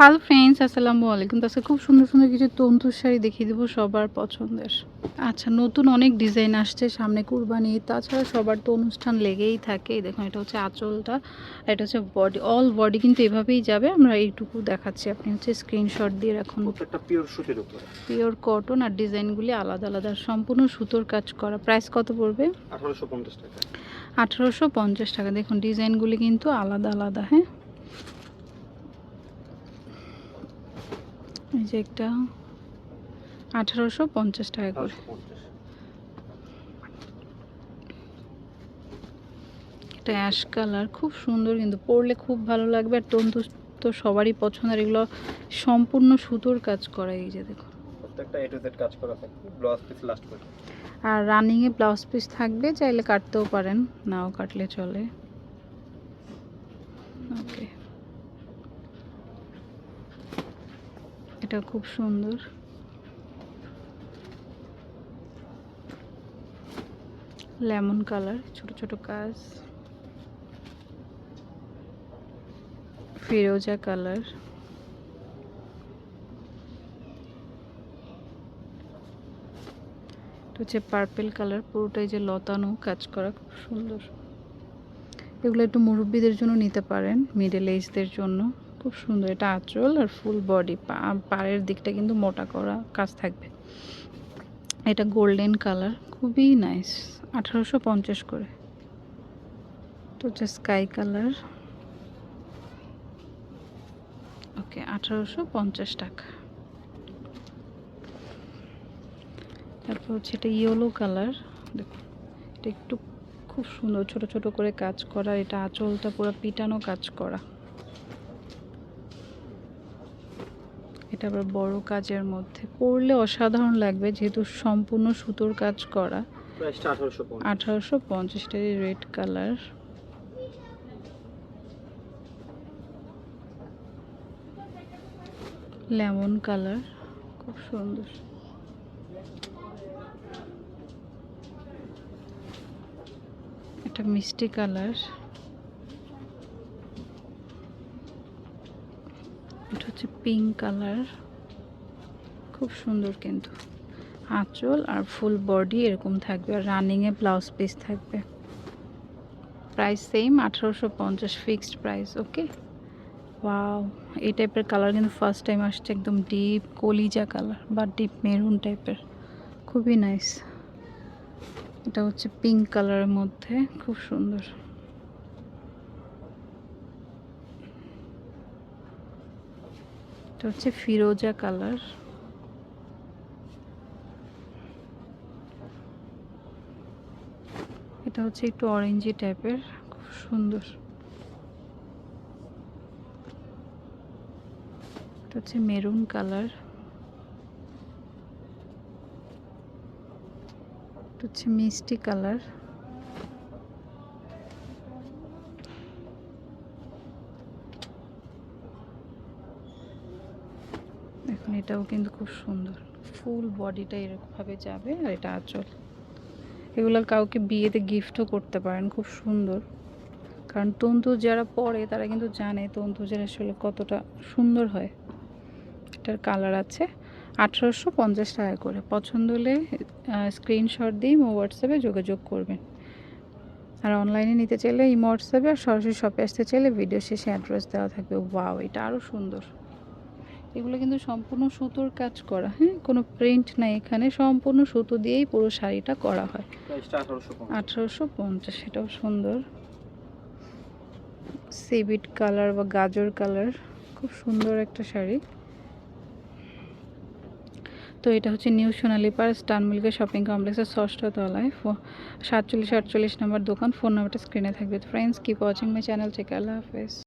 Hello friends আসসালামু আলাইকুম। তাছাড়া খুব সুন্দর সুন্দর কিছু তন্তুর শাড়ি দেখিয়ে দেবো সবার পছন্দের। আচ্ছা নতুন অনেক ডিজাইন আসছে সামনে কুরবানি তাছাড়া সবার তো অনুষ্ঠান লেগেই থাকে। দেখুন এটা হচ্ছে আঁচলটা আর এটা হচ্ছে বডি অল বডি কিন্তু এভাবেই যাবে। আমরা এইটুকু দেখাচ্ছি আপনি হচ্ছে স্ক্রিনশট দিয়ে রাখুন। প্রত্যেকটা পিওর সুতির উপরে। পিওর কটন আর ডিজাইনগুলি আলাদা আলাদা আর সম্পূর্ণ সুতোর কাজ করা। প্রাইস কত পড়বে? আঠারোশো পঞ্চাশ টাকা। আঠারোশো পঞ্চাশ টাকা। দেখুন ডিজাইনগুলি কিন্তু আলাদা আলাদা হ্যাঁ এই যে একটা আঠারোশো পঞ্চাশ টাকা করে। এটা অ্যাশ কালার খুব সুন্দর কিন্তু। পরলে খুব ভালো লাগবে। আর তন্তু তো সবারই পছন্দের এগুলো সম্পূর্ণ সুতোর কাজ করা এই যে দেখো। প্রত্যেকটা এ টু জেড কাজ করা থাকবে ব্লাউজ পিস লাস্ট করে আর রানিংয়ে ব্লাউজ পিস থাকবে চাইলে কাটতেও পারেন। নাও কাটলে চলে ওকে এটা খুব সুন্দর। লেমন কালার, ছোট ছোট কাজ। ফিরোজা কালার। হচ্ছে পার্পেল কালার, পুরোটাই যে লতানো কাজ করা খুব সুন্দর। এগুলো একটু মুরব্বীদের জন্য নিতে পারেন মিডল এজদের জন্য। খুব সুন্দর। এটা আঁচল আর ফুল বডি পাড়ের দিকটা কিন্তু মোটা করা কাজ থাকবে। এটা গোল্ডেন কালার খুবই নাইস আঠারোশো পঞ্চাশ করে। তো হচ্ছে স্কাই কালার ওকে আঠারোশো পঞ্চাশ টাকা। তারপর হচ্ছে এটা ইয়েলো কালার দেখুন। এটা একটু খুব সুন্দর, ছোট ছোট করে কাজ করা। এটা আঁচলটা পুরো পিটানো কাজ করা। এটা আবার বড় কাজের মধ্যে। পরলে অসাধারণ লাগবে যেহেতু সম্পূর্ণ সুতোর কাজ করা। আঠারোশো পঞ্চাশ। Red colour. লেমন কালার খুব সুন্দর। এটা মিষ্টি কালার এটা হচ্ছে পিঙ্ক কালার খুব সুন্দর কিন্তু। আঁচল আর ফুল বডি এরকম থাকবে আর রানিংয়ে ব্লাউজ পিস থাকবে। প্রাইস সেম আঠারোশো পঞ্চাশ ফিক্সড প্রাইস ওকে ওয়াও এই টাইপের কালার কিন্তু ফার্স্ট টাইম আসছে একদম ডিপ কলিজা কালার বা ডিপ মেরুন টাইপের খুবই নাইস এটা হচ্ছে পিঙ্ক কালারের মধ্যে, খুব সুন্দর। এটা হচ্ছে ফিরোজা কালার। এটা হচ্ছে একটু অরেঞ্জি টাইপের খুব সুন্দর। এটা হচ্ছে মেরুন কালার। এটা হচ্ছে মিষ্টি কালার। দেখুন, এটাও কিন্তু খুব সুন্দর। ফুল বডিটা এরকমভাবে যাবে আর এটা আঁচল। এগুলো কাউকে বিয়েতে গিফটও করতে পারেন, খুব সুন্দর। কারণ তন্তু যারা পরে, তারা কিন্তু জানে তন্তু যারা আসলে কতটা সুন্দর হয়। এটার কালার আছে আঠারোশো পঞ্চাশ টাকা করে। পছন্দ হলে স্ক্রিনশট দিয়ে হোয়াটসঅ্যাপে যোগাযোগ করবেন। আর অনলাইনে নিতে চাইলে ইমো, হোয়াটসঅ্যাপে আর সরাসরি শপে আসতে চাইলে ভিডিও শেষে অ্যাড্রেস দেওয়া থাকবে। ওয়াও এটা আরও সুন্দর। এগুলো কিন্তু সম্পূর্ণ সুতোর কাজ করা হ্যাঁ? কোনো প্রিন্ট নাই এখানে সম্পূর্ণ সুতো দিয়েই পুরো শাড়িটা করা হয়। আঠারোশো পঞ্চাশ। এটাও সুন্দর। সিবিট কালার বা গাজর কালার খুব সুন্দর একটা শাড়ি। তো এটা হচ্ছে নিউ সোনালি পার স্টান মিল্কের শপিং কমপ্লেক্সের ষষ্ঠ তলায়। সাতচল্লিশ আটচল্লিশ নাম্বার দোকান ফোন নাম্বারটা স্ক্রিনে থাকবে। Friends keep watching my channel থেকে আল্লাহ হাফেজ।